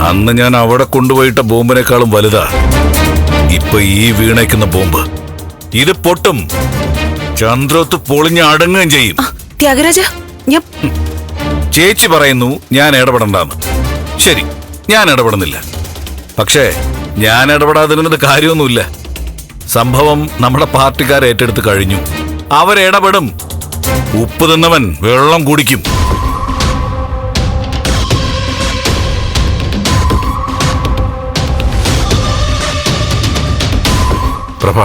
അന്ന് ഞാൻ അവിടെ കൊണ്ടുപോയിട്ട ബോംബിനേക്കാളും വലുതാ. ഇപ്പൊ ഈ വീണേക്കുന്ന ബോംബ്. ഇത് പൊട്ടും. ചന്ദ്രത്ത് പൊളിഞ്ഞ് അടങ്ങുകയും ചെയ്യും. ത്യാഗരാജ ഞാൻ ചേച്ചി പറയുന്നു ഞാൻ ഇടപെടണ്ടെന്ന്. ശരി ഞാൻ ഇടപെടുന്നില്ല. പക്ഷേ ഞാൻ ഇടപെടാതിരുന്നിട്ട് കാര്യമൊന്നുമില്ല. സംഭവം നമ്മുടെ പാർട്ടിക്കാർ ഏറ്റെടുത്ത് കഴിഞ്ഞു. അവരിടപെടും. ഉപ്പ് തിന്നവൻ വെള്ളം കുടിക്കും. പ്രഭ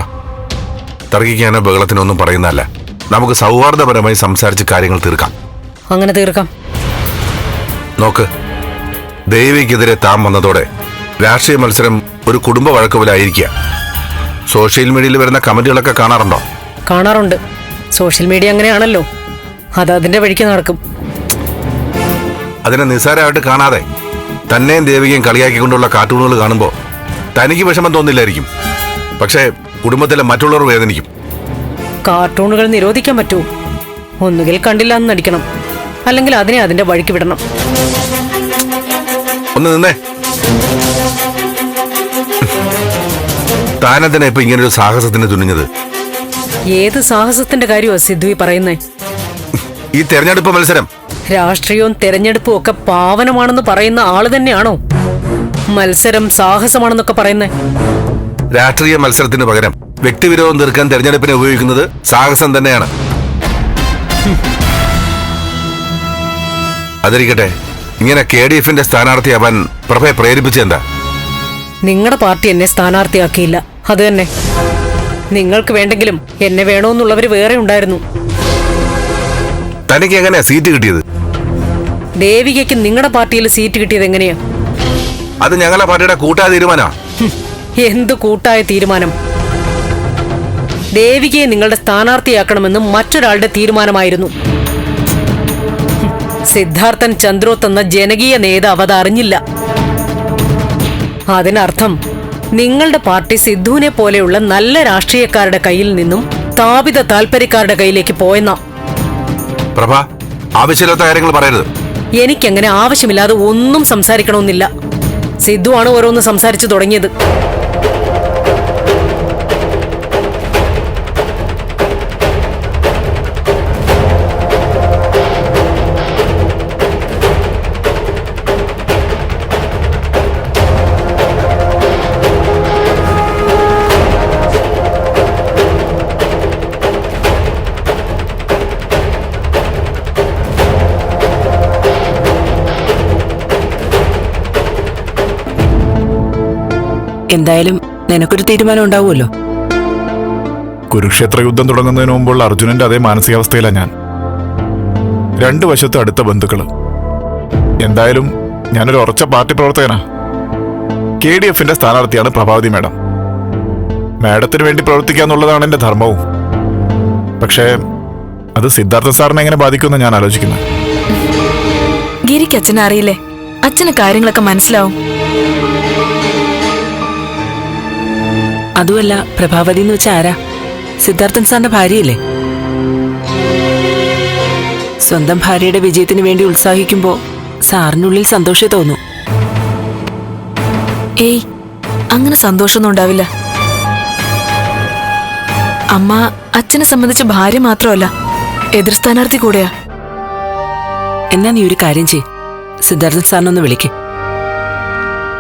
തർക്കിക്കാനോ ബഹളത്തിനോ ഒന്നും പറയുന്നതല്ല. നമുക്ക് സൗഹാർദ്ദപരമായി സംസാരിച്ച് കാര്യങ്ങൾ തീർക്കാം. അങ്ങനെ തീർക്കാം. നോക്ക് ദേവിക്കെതിരെ താൻ വന്നതോടെ രാഷ്ട്രീയ മത്സരം ഒരു കുടുംബ വഴക്ക് പോലെ ആയിരിക്കുക സോഷ്യൽ മീഡിയയിൽ വരുന്ന കമന്റുകളൊക്കെ കാണാറുണ്ടോ? കാണാറുണ്ട്. സോഷ്യൽ മീഡിയ അങ്ങനെയാണല്ലോ. അത് അതിന്റെ വഴിക്ക് നടക്കും. അതിനെ നിസ്സാരമായിട്ട് കാണാതെ തന്നെയും ദേവികയും കളിയാക്കിക്കൊണ്ടുള്ള കാർട്ടൂണുകൾ കാണുമ്പോൾ തനിക്ക് വിഷമം തോന്നില്ലായിരിക്കും. പക്ഷേ കുടുംബത്തിലെ മറ്റുള്ളവർ വേദനിക്കും. കാർട്ടൂണുകൾ നിരോധിക്കാൻ പറ്റൂ. ഒന്നുകിൽ കണ്ടില്ല എന്ന് നടിക്കണം. അല്ലെങ്കിൽ അതിനെ അതിന്റെ വഴിക്ക് വിടണം. ഒന്ന് നിന്നേ. താനെന്തിനാ ഇപ്പൊ ഒരു സാഹസത്തിന് തുനിഞ്ഞത്? ഏത് സാഹസത്തിന്റെ കാര്യമാ സിദ്ധു ഈ പറയുന്നേ? ഈ തെരഞ്ഞെടുപ്പ് മത്സരം. രാഷ്ട്രീയവും തെരഞ്ഞെടുപ്പും ഒക്കെ പാവനമാണെന്ന് പറയുന്ന ആൾ തന്നെയാണോ? മത്സരം സാഹസമാണെന്നൊക്കെ പറയുന്നേ. രാഷ്ട്രീയ മത്സരത്തിന് പകരം വ്യക്തിവിരോധം തീർക്കാൻ തെരഞ്ഞെടുപ്പിനെ ഉപയോഗിക്കുന്നത് സാഹസം തന്നെയാണ്. അതിരിക്കട്ടെ ഇങ്ങനെ കെ ഡി എഫിന്റെ സ്ഥാനാർത്ഥിയാവാൻ പ്രഭയെ പ്രേരിപ്പിച്ചെന്താ നിങ്ങളുടെ പാർട്ടി എന്നെ സ്ഥാനാർത്ഥിയാക്കിയില്ല. അത് തന്നെ. നിങ്ങൾക്ക് വേണ്ടെങ്കിലും എന്നെ വേണോന്നുള്ളവര് വേറെ ഉണ്ടായിരുന്നു. തനിക്ക് എങ്ങനെയാ സീറ്റ് കിട്ടിയത്? ദേവികയ്ക്ക് നിങ്ങളുടെ പാർട്ടിയിൽ സീറ്റ് കിട്ടിയത് എങ്ങനെയാ? അത് ഞങ്ങളുടെ പാർട്ടിയുടെ കൂട്ടാ തീരുമാനമാണ് എന്ത് കൂട്ടായ തീരുമാനം? ദേവികയെ നിങ്ങളുടെ സ്ഥാനാർത്ഥിയാക്കണമെന്ന് മറ്റൊരാളുടെ തീരുമാനമായിരുന്നു. സിദ്ധാർത്ഥൻ ചന്ദ്രോത്ത് എന്ന ജനകീയ നേതാവ് അത് അറിഞ്ഞില്ല അതിനർത്ഥം നിങ്ങളുടെ പാർട്ടി സിദ്ധുവിനെ പോലെയുള്ള നല്ല രാഷ്ട്രീയക്കാരുടെ കയ്യിൽ നിന്നും സ്ഥാപിത താല്പര്യക്കാരുടെ കയ്യിലേക്ക് പോയെന്ന. പ്രഭ ആവശ്യമില്ലാത്ത കാര്യങ്ങൾ പറയരുത്. എനിക്കങ്ങനെ ആവശ്യമില്ലാതെ ഒന്നും സംസാരിക്കണമെന്നില്ല. സിദ്ധുവാണ് ഓരോന്ന് സംസാരിച്ചു തുടങ്ങിയത്. എന്തായാലും നിനക്കൊരു തീരുമാനം ഉണ്ടാവുമല്ലോ. കുരുക്ഷേത്ര യുദ്ധം തുടങ്ങുന്നതിന് മുമ്പുള്ള അർജുനന്റെ അതേ മാനസികാവസ്ഥയിലാണ് ഞാൻ. രണ്ടു വശത്ത് അടുത്ത ബന്ധുക്കൾ. എന്തായാലും ഞാനൊരു ഉറച്ച പാർട്ടി പ്രവർത്തകനാ. കെ ഡി എഫിന്റെ സ്ഥാനാർത്ഥിയാണ് പ്രഭാവതി മാഡം. മാഡത്തിന് വേണ്ടി പ്രവർത്തിക്കുക എന്നുള്ളതാണ് എന്റെ ധർമ്മവും. പക്ഷേ അത് സിദ്ധാർത്ഥ സാറിനെ എങ്ങനെ ബാധിക്കുമെന്ന് ഞാൻ ആലോചിക്കുന്നു. ഗിരിക്ക് അച്ഛനെ അറിയില്ലേ? അച്ഛന് കാര്യങ്ങളൊക്കെ മനസ്സിലാവും. അതുമല്ല പ്രഭാവതി എന്ന് വെച്ചാൽ ആരാ? സിദ്ധാർത്ഥൻ സാറിന്റെ ഭാര്യയല്ലേ? സ്വന്തം ഭാര്യയുടെ വിജയത്തിന് വേണ്ടി ഉത്സാഹിക്കുമ്പോ സാറിനുള്ളിൽ സന്തോഷേ തോന്നു. ഏയ് അങ്ങനെ സന്തോഷമൊന്നും ഉണ്ടാവില്ല. അമ്മ അച്ഛനെ സംബന്ധിച്ച് ഭാര്യ മാത്രമല്ല എതിർ സ്ഥാനാർത്ഥി കൂടെയാ. എന്നാ നീ ഒരു കാര്യം ചെയ് സിദ്ധാർത്ഥൻ സാറിനൊന്ന് വിളിക്ക്.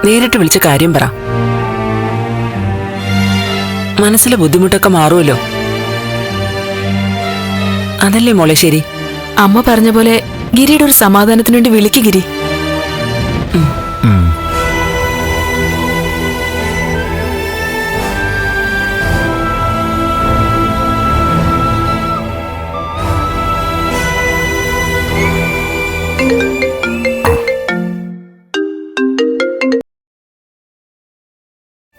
നേരിട്ട് വിളിച്ച കാര്യം പറ. മനസ്സിലെ ബുദ്ധിമുട്ടൊക്കെ മാറുമല്ലോ? അതല്ലേ മോളെ ശരി? അമ്മ പറഞ്ഞ പോലെ ഗിരിയുടെ ഒരു സമാധാനത്തിന് വേണ്ടി വിളിക്ക് ഗിരി.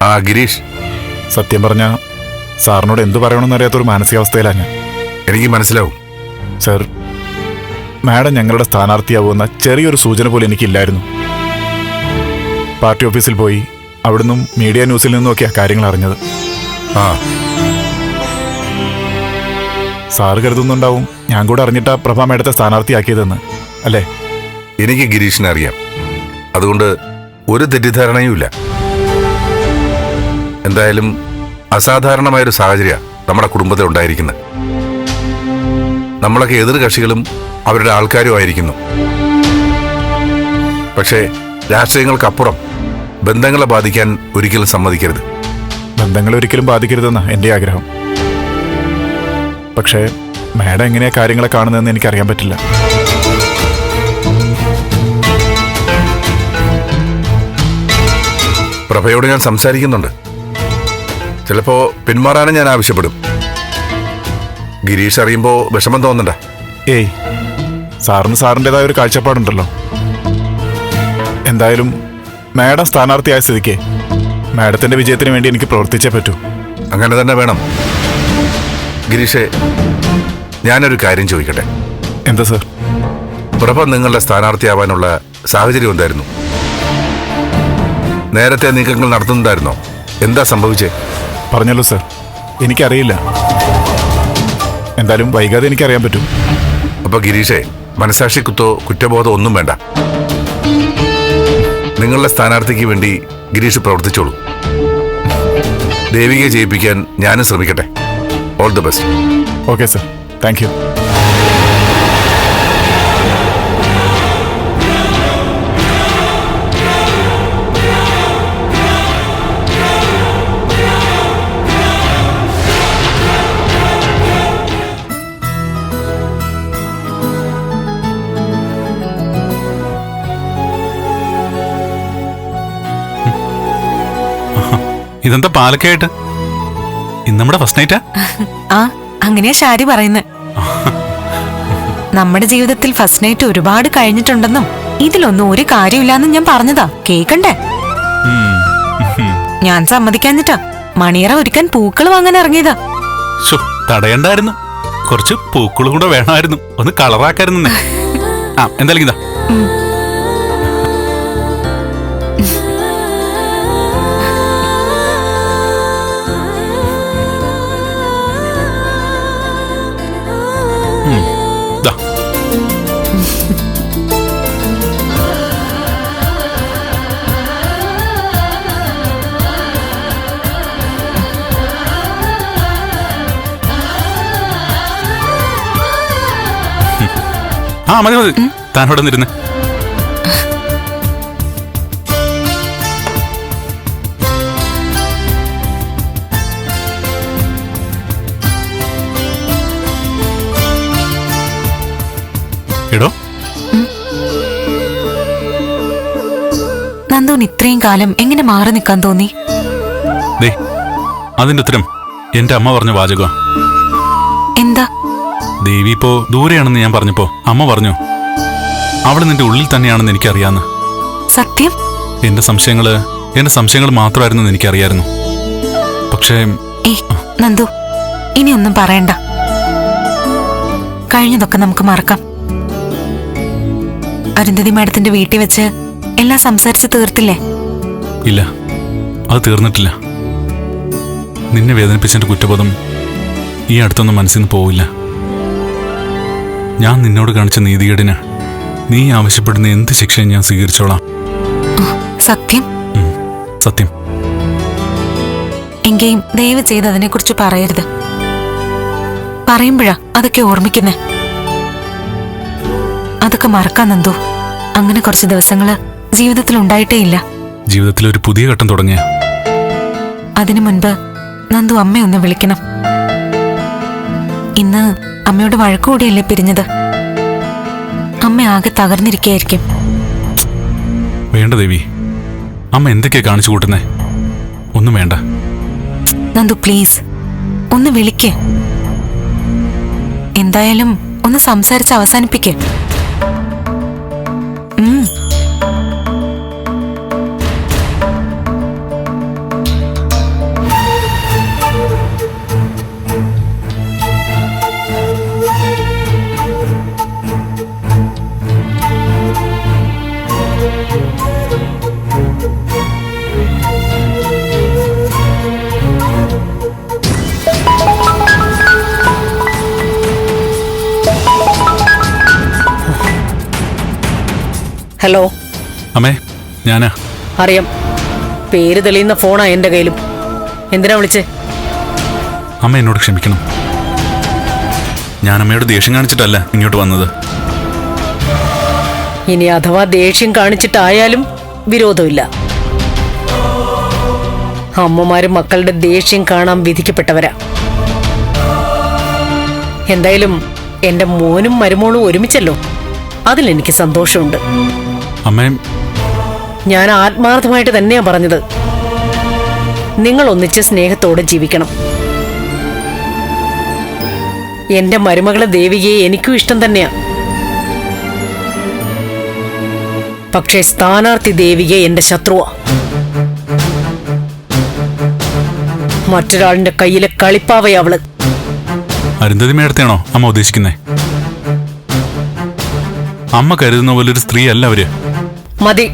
ആ ഗിരീഷ്. സത്യം പറഞ്ഞ സാറിനോട് എന്തു പറയണമെന്ന് അറിയാത്ത ഒരു മാനസികാവസ്ഥയിലാണ് ഞാൻ. എനിക്ക് മനസ്സിലാവും. സർ മാഡം ഞങ്ങളുടെ സ്ഥാനാർത്ഥിയാവുമെന്ന ചെറിയൊരു സൂചന പോലും എനിക്കില്ലായിരുന്നു. പാർട്ടി ഓഫീസിൽ പോയി അവിടുന്നും മീഡിയ ന്യൂസിൽ നിന്നുമൊക്കെയാ കാര്യങ്ങൾ അറിഞ്ഞത്. ആ. സാറ് കരുതുന്നുണ്ടാവും ഞാൻ കൂടെ അറിഞ്ഞിട്ടാ പ്രഭ മേഡത്തെ സ്ഥാനാർത്ഥിയാക്കിയതെന്ന് അല്ലേ? എനിക്ക് ഗിരീഷിനെ അറിയാം. അതുകൊണ്ട് ഒരു തെറ്റിദ്ധാരണയുമില്ല. എന്തായാലും അസാധാരണമായൊരു സാഹചര്യമാണ് നമ്മുടെ കുടുംബത്തിൽ ഉണ്ടായിരിക്കുന്നത്. നമ്മളൊക്കെ എതിർ കക്ഷികളും അവരുടെ ആൾക്കാരും ആയിരിക്കുന്നു. പക്ഷേ രാഷ്ട്രീയങ്ങൾക്കപ്പുറം ബന്ധങ്ങളെ ബാധിക്കാൻ ഒരിക്കലും സമ്മതിക്കരുത്. ബന്ധങ്ങൾ ഒരിക്കലും ബാധിക്കരുതെന്ന എന്റെ ആഗ്രഹം. പക്ഷേ മാഡം എങ്ങനെയാണ് കാര്യങ്ങളെ കാണുന്നതെന്ന് എനിക്കറിയാൻ പറ്റില്ല. പ്രഭയോട് ഞാൻ സംസാരിക്കുന്നുണ്ട്. ചിലപ്പോ പിന്മാറാനും ഞാൻ ആവശ്യപ്പെടും. ഗിരീഷ് അറിയുമ്പോ വിഷമം തോന്നണ്ട. ഏയ് സാറിന് സാറിന്റെതായ ഒരു കാഴ്ചപ്പാടുണ്ടല്ലോ. എന്തായാലും മാഡം സ്ഥാനാർത്ഥിയായ സ്ഥിതിക്ക് മാഡത്തിന്റെ വിജയത്തിന് വേണ്ടി എനിക്ക് പ്രവർത്തിച്ചേ പറ്റൂ. അങ്ങനെ തന്നെ വേണം. ഗിരീഷെ ഞാനൊരു കാര്യം ചോദിക്കട്ടെ. എന്താ സാർ? പ്രഭ നിങ്ങളുടെ സ്ഥാനാർത്ഥിയാവാനുള്ള സാഹചര്യം എന്തായിരുന്നു? നേരത്തെ നീക്കങ്ങൾ നടത്തുന്നുണ്ടായിരുന്നോ? എന്താ സംഭവിച്ചേ? പറഞ്ഞല്ലോ സർ. എനിക്കറിയില്ല. എന്തായാലും വൈകാതെ എനിക്കറിയാൻ പറ്റും. അപ്പൊ ഗിരീഷേ മനസാക്ഷി കുത്തോ കുറ്റബോധം ഒന്നും വേണ്ട. നിങ്ങളുടെ സ്ഥാനാർത്ഥിക്ക് വേണ്ടി ഗിരീഷ് പ്രവർത്തിച്ചോളൂ. ദേവികയെ ജയിപ്പിക്കാൻ ഞാനും ശ്രമിക്കട്ടെ. All the best okay sir thank you ഇതെന്താ പാലക്കായിട്ട് ഇന്ന് നമ്മുടെ ഫസ്റ്റ് നൈറ്റാ ആ? അങ്ങനെയാ ഷാരി പറയുന്നത് നമ്മുടെ ജീവിതത്തിൽ ഫസ്റ്റ് നൈറ്റ് ഒരുപാട് കഴിഞ്ഞിട്ടുണ്ടെന്നും ഇതിലൊന്നും ഒരു കാര്യമില്ലാന്നും ഞാൻ പറഞ്ഞതാ. കേക്കണ്ടേ? ഞാൻ സമ്മതിക്കാഞ്ഞിട്ടാ മണിയറ ഒരുക്കാൻ പൂക്കൾ വാങ്ങാൻ ഇറങ്ങിയതാ. തടയണ്ടായിരുന്നു. കുറച്ച് പൂക്കളും കൂടെ വേണമായിരുന്നു. ഒന്ന് കളറാക്കായിരുന്നു ആ എന്തായാലും ഇതാ. ആ മതി മതി. താൻ അവിടെ നിന്നിരുന്ന്. എടോ. നന്ദുവിന് ഇത്രയും കാലം എങ്ങനെ മാറി നിൽക്കാൻ തോന്നി? ദേ അതിന്റെ ഉത്തരം എന്റെ അമ്മ പറഞ്ഞ വാചകം എന്താ ദേവി ഇപ്പോ ദൂരെയാണെന്ന് ഞാൻ പറഞ്ഞപ്പോ അമ്മ പറഞ്ഞു അവൾ നിന്റെ ഉള്ളിൽ തന്നെയാണെന്ന് എനിക്കറിയാന്ന്. സത്യം? എന്റെ സംശയങ്ങൾ എന്റെ സംശയങ്ങൾ മാത്രമായിരുന്നു എനിക്കറിയായിരുന്നു. പക്ഷേ നന്ദു ഇനി ഒന്നും പറയണ്ട. കഴിഞ്ഞതൊക്കെ നമുക്ക് മറക്കാം. അരുന്ധതി മാഡത്തിന്റെ വീട്ടിൽ വെച്ച് എല്ലാം സംസാരിച്ച് തീർത്തില്ലേ? ഇല്ല അത് തീർന്നിട്ടില്ല. നിന്നെ വേദനിപ്പിച്ചതിന്റെ കുറ്റബോധം ഈ അടുത്തൊന്നും മനസ്സിൽ നിന്ന് പോവില്ല. ഞാൻ നിന്നോട് കാണിച്ച നീതികേടിന് നീ ആവശ്യപ്പെടുന്ന എന്ത് ശിക്ഷയും ഞാൻ സ്വീകരിച്ചോളാം. സത്യം? സത്യം. എങ്കെയും ദയവ് ചെയ്ത് അതിനെക്കുറിച്ച് പറയരുത്. പറയുമ്പോഴാ അതൊക്കെ ഓർമ്മിക്കുന്നേ. അതൊക്കെ മറക്കാൻ നന്ദു. അങ്ങനെ കുറച്ച് ദിവസങ്ങൾ ജീവിതത്തിൽ ഉണ്ടായിട്ടേ ഇല്ല. ജീവിതത്തിൽ ഒരു പുതിയ ഘട്ടം തുടങ്ങിയ. അതിനു മുൻപ് നന്ദു അമ്മയൊന്ന് വിളിക്കണം. ഇന്ന് അമ്മയോട് വഴക്കുകൂടിയല്ലേ പിരിഞ്ഞത്? അമ്മ ആകെ തകർന്നിരിക്കുകയായിരിക്കും. വേണ്ട ദേവി. അമ്മ എന്തൊക്കെയാ കാണിച്ചു കൂട്ടുന്നേ? ഒന്നും വേണ്ട. നന്ദു പ്ലീസ്. ഒന്ന് വിളിക്ക്. എന്തായാലും ഒന്ന് സംസാരിച്ച് അവസാനിപ്പിക്ക്. ഹലോ. അമ്മേ ഞാനാ. അറിയാം. പേര് തെളിയുന്ന ഫോണാ എന്റെ കയ്യിലും. എന്തിനാ വിളിച്ചേ? അമ്മ എന്നോട് ക്ഷമിക്കണം. ഞാൻ അമ്മയോട് ദേഷ്യം കാണിച്ചിട്ടല്ല ഇങ്ങോട്ട് വന്നത്. ഇനി അഥവാ ദേഷ്യം കാണിച്ചിട്ടായാലും വിരോധമില്ല. അമ്മമാരും മക്കളുടെ ദേഷ്യം കാണാൻ വിധിക്കപ്പെട്ടവരാ. എന്തായാലും എന്റെ മോനും മരുമോളും ഒരുമിച്ചല്ലോ. അതിലെനിക്ക് സന്തോഷമുണ്ട്. അമ്മയും ഞാൻ ആത്മാർത്ഥമായിട്ട് തന്നെയാ പറഞ്ഞത്. നിങ്ങൾ ഒന്നിച്ച് സ്നേഹത്തോടെ ജീവിക്കണം. എന്റെ മരുമകളെ ദേവികയെ എനിക്കും ഇഷ്ടം തന്നെയാ. പക്ഷേ സ്ഥാനാർത്ഥി ദേവിക എന്റെ ശത്രുവാ. മറ്റൊരാളിന്റെ കയ്യിലെ കളിപ്പാവയാ അവൾ. അരുന്ധതി മേടത്തെയാണോ അമ്മ ഉദ്ദേശിക്കുന്നേ? അമ്മ കരുതുന്ന പോലെ ഒരു സ്ത്രീ അല്ല അവർ. മതി.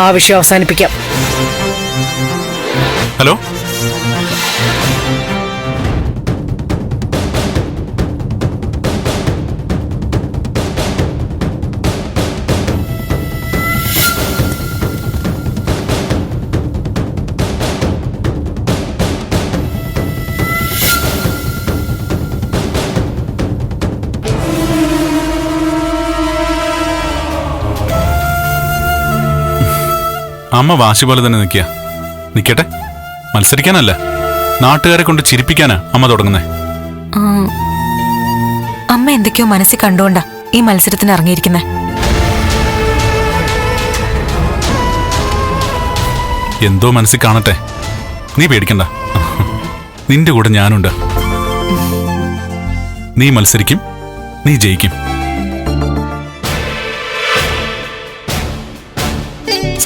ആ വിഷയം അവസാനിപ്പിക്കാം. ഹലോ? അമ്മ വാശി പോലെ തന്നെ നിൽക്കുക നിൽക്കട്ടെ. മത്സരിക്കാനല്ല. നാട്ടുകാരെ കൊണ്ട് ചിരിപ്പിക്കാനാ അമ്മ തുടങ്ങുന്നേ. അമ്മ എന്തൊക്കെയോ മനസ്സിൽ കണ്ടുകൊണ്ടാ ഈ മത്സരത്തിന് ഇറങ്ങിയിരിക്കുന്നേ. എന്തോ മനസ്സിൽ കാണട്ടെ. നീ പേടിക്കണ്ട. നിന്റെ കൂടെ ഞാനുണ്ട്. നീ മത്സരിക്കും. നീ ജയിക്കും.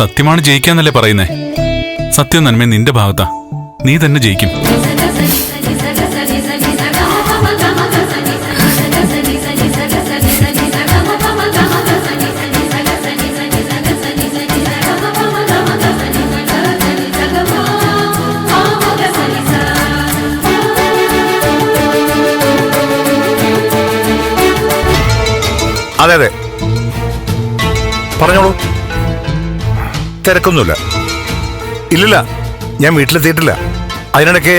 സത്യമാണ് ജയിക്കാന്നല്ലേ പറയുന്നേ? സത്യം നന്മ നിന്റെ ഭാഗത്താ. നീ തന്നെ ജയിക്കും. അതെ അതെ. പറഞ്ഞോളൂ. തിരക്കൊന്നുമില്ല. ഇല്ലില്ല ഞാൻ വീട്ടിലെത്തിയിട്ടില്ല. അതിനിടയ്ക്ക്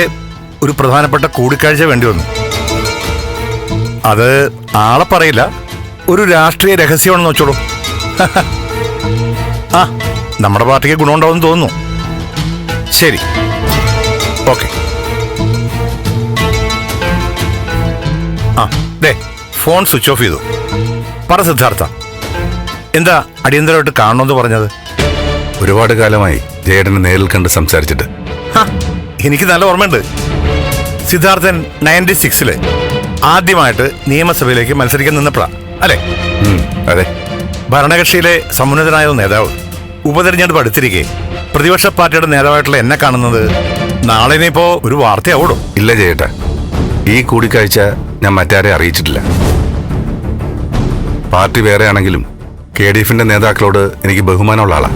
ഒരു പ്രധാനപ്പെട്ട കൂടിക്കാഴ്ച വേണ്ടി വന്നു. അത് ആളെ പറയില്ല ഒരു രാഷ്ട്രീയ രഹസ്യമാണെന്ന് വെച്ചോളൂ. ആ നമ്മുടെ പാർട്ടിക്ക് ഗുണമുണ്ടാവുമെന്ന് തോന്നുന്നു. ശരി. ഓക്കെ. ആ ദേ ഫോൺ സ്വിച്ച് ഓഫ് ചെയ്തു. പറ സിദ്ധാർത്ഥ എന്താ അടിയന്തരമായിട്ട് കാണണമെന്ന് പറഞ്ഞത്? ഒരുപാട് കാലമായി ജയേട്ടനെ നേരിൽ കണ്ട് സംസാരിച്ചിട്ട്. എനിക്ക് നല്ല ഓർമ്മയുണ്ട്. സിദ്ധാർത്ഥൻ നയന്റി സിക്സിൽ ആദ്യമായിട്ട് നിയമസഭയിലേക്ക് മത്സരിക്കാൻ നിന്നപ്പോഴാ അല്ലേ? അതെ. ഭരണകക്ഷിയിലെ സമുന്നതനായ നേതാവ് ഉപതെരഞ്ഞെടുപ്പ് അടുത്തിരിക്കെ പ്രതിപക്ഷ പാർട്ടിയുടെ നേതാവായിട്ടുള്ള എന്നെ കാണുന്നത് നാളെ ഇനിയിപ്പോ ഒരു വാർത്തയാവൂടും? ഇല്ല ജയേട്ട. ഈ കൂടിക്കാഴ്ച ഞാൻ മറ്റാരെ അറിയിച്ചിട്ടില്ല. പാർട്ടി വേറെയാണെങ്കിലും കെ ഡി എഫിന്റെ നേതാക്കളോട് എനിക്ക് ബഹുമാനമുള്ള ആളാ.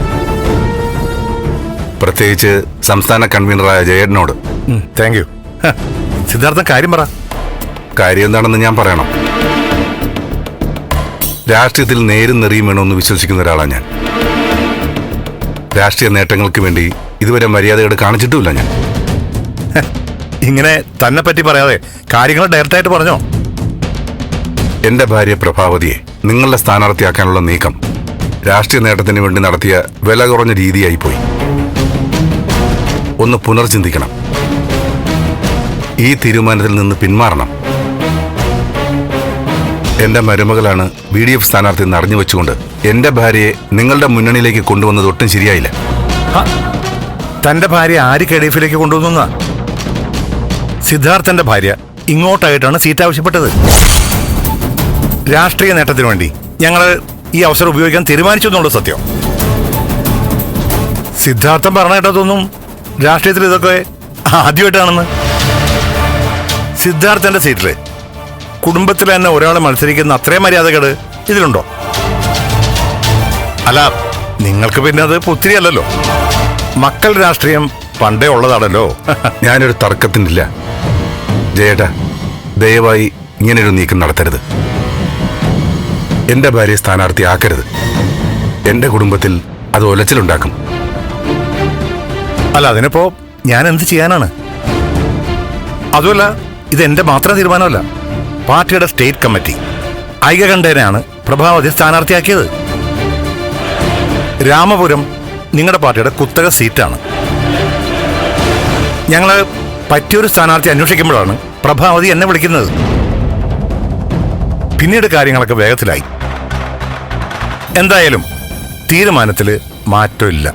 പ്രത്യേകിച്ച് സംസ്ഥാന കൺവീനറായ ജയേട്ടനോട്. താങ്ക് യു സിദ്ധാർത്ഥ കാര്യം പറ. കാര്യം എന്താണെന്ന് ഞാൻ പറയണം. രാഷ്ട്രീയത്തിൽ നേരും നെറിയും വേണമെന്ന് വിശ്വസിക്കുന്ന ഒരാളാണ് ഞാൻ. രാഷ്ട്രീയ നേട്ടങ്ങൾക്ക് വേണ്ടി ഇതുവരെ മര്യാദയോട് കാണിച്ചിട്ടുമില്ല ഞാൻ. ഇങ്ങനെ തന്നെ പറ്റി പറയാതെ കാര്യങ്ങൾ ഡയറക്റ്റായിട്ട് പറഞ്ഞോ? എന്റെ ഭാര്യ പ്രഭാവതിയെ നിങ്ങളുടെ സ്ഥാനാർത്ഥിയാക്കാനുള്ള നീക്കം രാഷ്ട്രീയ നേട്ടത്തിന് വേണ്ടി നടത്തിയ വില കുറഞ്ഞ രീതിയായി പോയി ഒന്ന് പുനർചിന്തിക്കണം. ഈ തീരുമാനത്തിൽ നിന്ന് പിന്മാറണം. എന്റെ മരുമകളാണ് ബി ഡി എഫ് സ്ഥാനാർത്ഥി എന്ന് അറിഞ്ഞു വെച്ചുകൊണ്ട് എന്റെ ഭാര്യയെ നിങ്ങളുടെ മുന്നണിയിലേക്ക് കൊണ്ടുവന്നത് ഒട്ടും ശരിയായില്ല. തന്റെ ഭാര്യ ആര് കെ ഡി എഫിലേക്ക് കൊണ്ടുവന്ന സിദ്ധാർത്ഥന്റെ ഭാര്യ ഇങ്ങോട്ടായിട്ടാണ് സീറ്റ് ആവശ്യപ്പെട്ടത്. രാഷ്ട്രീയ നേട്ടത്തിന് വേണ്ടി ഞങ്ങൾ ഈ അവസരം ഉപയോഗിക്കാൻ തീരുമാനിച്ചു സത്യം. സിദ്ധാർത്ഥം പറഞ്ഞ കേട്ടതൊന്നും രാഷ്ട്രീയത്തിൽ ഇതൊക്കെ ആദ്യമായിട്ടാണെന്ന്. സിദ്ധാർത്ഥന്റെ സീറ്റിൽ കുടുംബത്തിൽ തന്നെ ഒരാളെ മത്സരിക്കുന്ന അത്രയും മര്യാദകൾ ഇതിലുണ്ടോ? അല്ല നിങ്ങൾക്ക് പിന്നെ അത് ഒത്തിരി അല്ലല്ലോ മക്കൾ രാഷ്ട്രീയം പണ്ടേ ഉള്ളതാണല്ലോ. ഞാനൊരു തർക്കത്തിനില്ല. ജയേട്ടാ ദയവായി ഇങ്ങനൊരു നീക്കം നടത്തരുത്. എന്റെ ഭാര്യയെ സ്ഥാനാർത്ഥിയാക്കരുത്. എന്റെ കുടുംബത്തിൽ അത് ഒലച്ചിലുണ്ടാക്കും. അല്ല അതിനിപ്പോ ഞാൻ എന്ത് ചെയ്യാനാണ്? അതുമല്ല ഇത് എന്റെ മാത്രം തീരുമാനമല്ല. പാർട്ടിയുടെ സ്റ്റേറ്റ് കമ്മിറ്റി ഐകകണ്ഠേനാണ് പ്രഭാവതി സ്ഥാനാർത്ഥിയാക്കിയത്. രാമപുരം നിങ്ങളുടെ പാർട്ടിയുടെ കുത്തക സീറ്റാണ്. ഞങ്ങൾ പറ്റിയൊരു സ്ഥാനാർത്ഥി അന്വേഷിക്കുമ്പോഴാണ് പ്രഭാവതി എന്നെ വിളിക്കുന്നത്. പിന്നീട് കാര്യങ്ങളൊക്കെ വേഗത്തിലായി. എന്തായാലും തീരുമാനത്തിൽ മാറ്റമില്ല.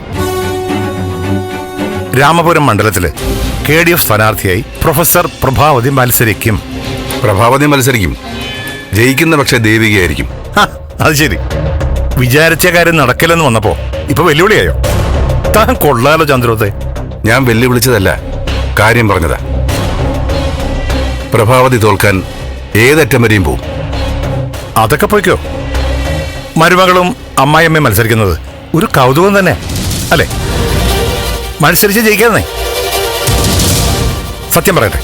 രാമപുരം മണ്ഡലത്തിൽ കെ ഡി എഫ് സ്ഥാനാർത്ഥിയായി പ്രൊഫസർ പ്രഭാവതി മത്സരിക്കും. പ്രഭാവതി മത്സരിക്കും. ജയിക്കുന്ന പക്ഷേ ദേവികയായിരിക്കും. ഹ, അത് ശരി. വിചാരിച്ച കാര്യം നടക്കില്ലെന്ന് വന്നപ്പോ ഇപ്പൊ വെല്ലുവിളിയായോ? താൻ കൊള്ളാലോ ചന്ദ്രോത്തെ ഞാൻ വെല്ലുവിളിച്ചതല്ല കാര്യം പറഞ്ഞതാ. പ്രഭാവതി തോൽക്കാൻ ഏതറ്റം വരെയും പോവും. അതൊക്കെ പോയിക്കോ. മരുമകളും അമ്മായിയമ്മയും മത്സരിക്കുന്നത് ഒരു കൗതുകം തന്നെ അല്ലേ? മത്സരിച്ച് ജയിക്കാന്നേ സത്യം പറയട്ടെ.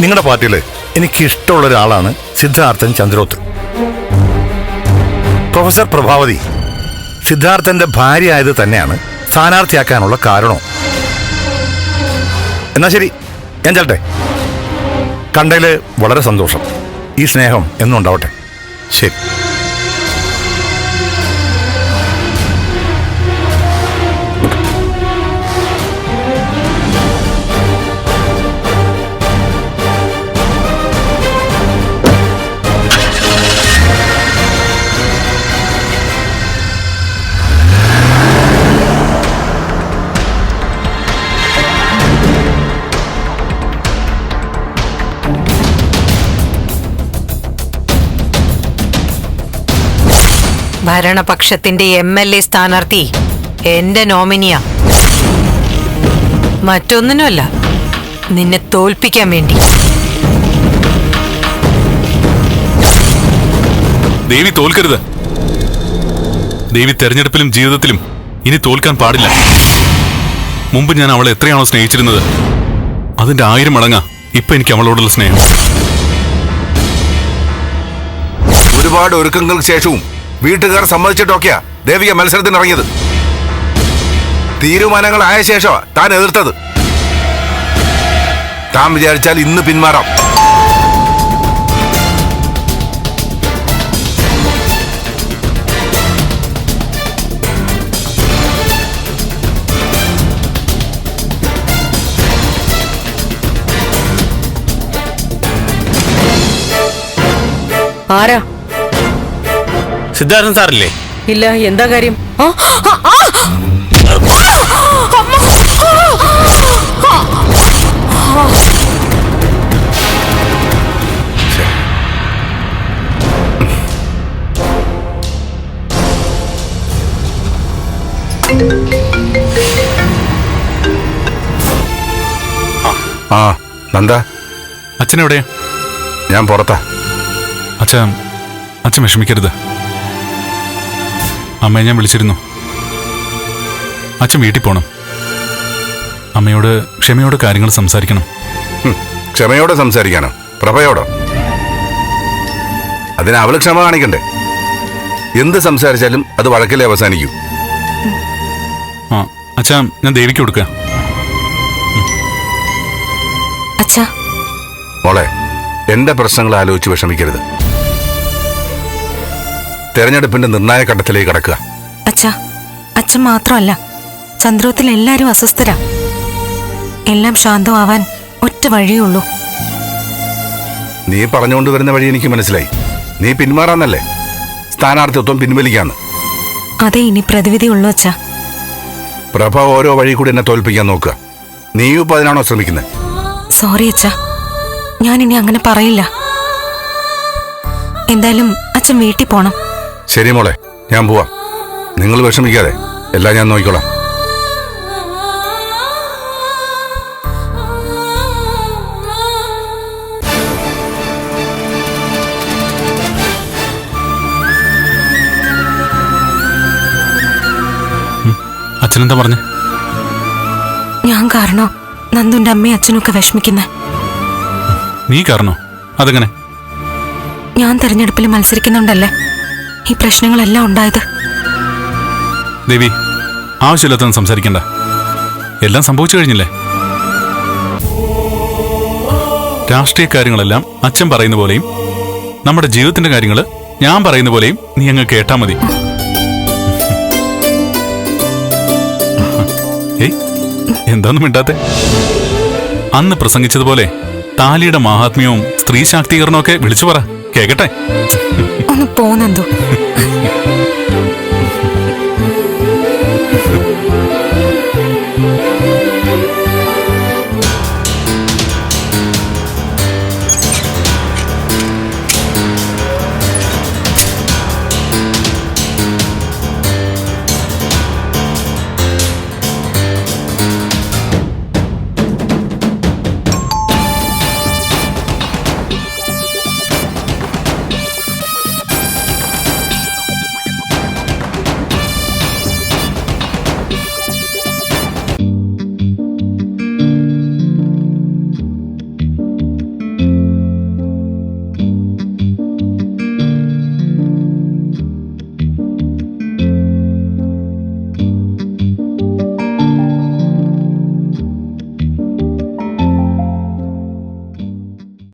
നിങ്ങളുടെ പാർട്ടിയിൽ എനിക്ക് ഇഷ്ടമുള്ള ഒരാളാണ് സിദ്ധാർത്ഥൻ ചന്ദ്രോത്ത്. പ്രൊഫസർ പ്രഭാവതി സിദ്ധാർത്ഥന്റെ ഭാര്യ ആയത് തന്നെയാണ് സ്ഥാനാർത്ഥിയാക്കാനുള്ള കാരണം എന്നാ ശരി ഞാൻ ചെല്ലട്ടെ. കണ്ടതിൽ വളരെ സന്തോഷം. ഈ സ്നേഹം എന്നും ഉണ്ടാവട്ടെ ശരി. ഭരണപക്ഷത്തിന്റെ എം എൽ എ സ്ഥാനാർത്ഥി എന്റെ നോമിനിയാ. മറ്റൊന്നിനുമല്ല നിന്നെ തോൽപ്പിക്കാൻ വേണ്ടി. ദേവി തോൽക്കരുത്. ദേവി തെരഞ്ഞെടുപ്പിലും ജീവിതത്തിലും ഇനി തോൽക്കാൻ പാടില്ല. മുമ്പ് ഞാൻ അവളെ എത്രയാണോ സ്നേഹിച്ചിരുന്നത്. അതിന്റെ ആയിരം മടങ്ങാ ഇപ്പൊ എനിക്ക് അവളോടുള്ള സ്നേഹം. ഒരുപാട് ഒരുക്കങ്ങൾക്ക് ശേഷവും വീട്ടുകാർ സമ്മതിച്ചിട്ടൊക്കെയാ ദേവിക മത്സരത്തിന് ഇറങ്ങിയത്. തീരുമാനങ്ങളായ ശേഷമാ താൻ എതിർത്തത്. താൻ വിചാരിച്ചാൽ ഇന്ന് പിന്മാറാം. ആരാ? സിദ്ധാർത്ഥൻ സാറില്ലേ? ഇല്ല എന്താ കാര്യം? ആ, നന്ദ. അച്ഛനെവിടെയാ? ഞാൻ പുറത്താ. അച്ഛൻ അച്ഛൻ വിഷമിക്കരുത്. അമ്മയെ ഞാൻ വിളിച്ചിരുന്നു. അച്ഛൻ വീട്ടിൽ പോണം. അമ്മയോട് ക്ഷമയോട് കാര്യങ്ങൾ സംസാരിക്കണം. ക്ഷമയോടെ സംസാരിക്കാനോ? പ്രഭയോടോ? അതിന് അവൾ ക്ഷമ കാണിക്കണ്ടേ? എന്ത് സംസാരിച്ചാലും അത് വഴക്കിലേ അവസാനിക്കൂ. ആ അച്ഛാ ഞാൻ ദേവിക്ക് കൊടുക്ക. അച്ഛാ. മോളെ എന്റെ പ്രശ്നങ്ങൾ ആലോചിച്ച് വിഷമിക്കരുത്. തെരഞ്ഞെടുപ്പിന്റെ നിർണായക ഘട്ടത്തിലേക്ക് കടക്കുക. അച്ഛാ അച്ഛൻ മാത്രമല്ല ചന്ദ്രോത്തിൽ എല്ലാരും അസ്വസ്ഥരാ. എല്ലാം ശാന്തമാവാൻ ഒറ്റ വഴിയേ ഉള്ളൂ. നീ പറഞ്ഞുകൊണ്ട് വരുന്ന വഴി എനിക്ക് മനസ്സിലായി. നീ പിന്മാറാന്നല്ലേ? സ്ഥാനാർത്ഥിത്വം പിൻവലിക്കാന്ന്. അതെ ഇനി പ്രതിവിധി ഉള്ളൂ അച്ഛാ. പ്രഭ ഓരോ വഴി കൂടി എന്നെ തോൽപ്പിക്കാൻ നോക്കുക. നീയും ഇപ്പൊ അതിനാണോ ശ്രമിക്കുന്നത് സോറി അച്ഛാ. ഞാൻ ഇനി അങ്ങനെ പറയില്ല. എന്തായാലും അച്ഛൻ വീട്ടിൽ പോണം. ശരി മോളെ ഞാൻ പോവാം. നിങ്ങൾ വിഷമിക്കാതെ എല്ലാം ഞാൻ നോക്കിക്കോളാം. അച്ഛനെന്താ പറഞ്ഞേ? ഞാൻ കാരണോ? നന്ദുന്റെ അമ്മയും അച്ഛനൊക്കെ വിഷമിക്കുന്നേ. നീ കാരണോ? അതെങ്ങനെ? ഞാൻ തെരഞ്ഞെടുപ്പിൽ മത്സരിക്കുന്നുണ്ടല്ലേ? ഈ പ്രശ്നങ്ങളെല്ലാം ഉണ്ടായത്. ദേവി ആവശ്യമില്ലാത്തൊന്നും സംസാരിക്കണ്ട. എല്ലാം സംഭവിച്ചു കഴിഞ്ഞില്ലേ? രാഷ്ട്രീയ കാര്യങ്ങളെല്ലാം അച്ഛൻ പറയുന്ന പോലെയും നമ്മുടെ ജീവിതത്തിന്റെ കാര്യങ്ങൾ ഞാൻ പറയുന്ന പോലെയും നീ അങ്ങ് കേട്ടാ മതി. ഏയ് എന്താന്നും മിണ്ടാത്തെ? അന്ന് പ്രസംഗിച്ചതുപോലെ താലിയുടെ മഹാത്മ്യവും സ്ത്രീ ശാക്തീകരണവും ഒക്കെ വിളിച്ചു പറ. കേക്കട്ടെ? ഒന്ന് പോന്നെന്തോ?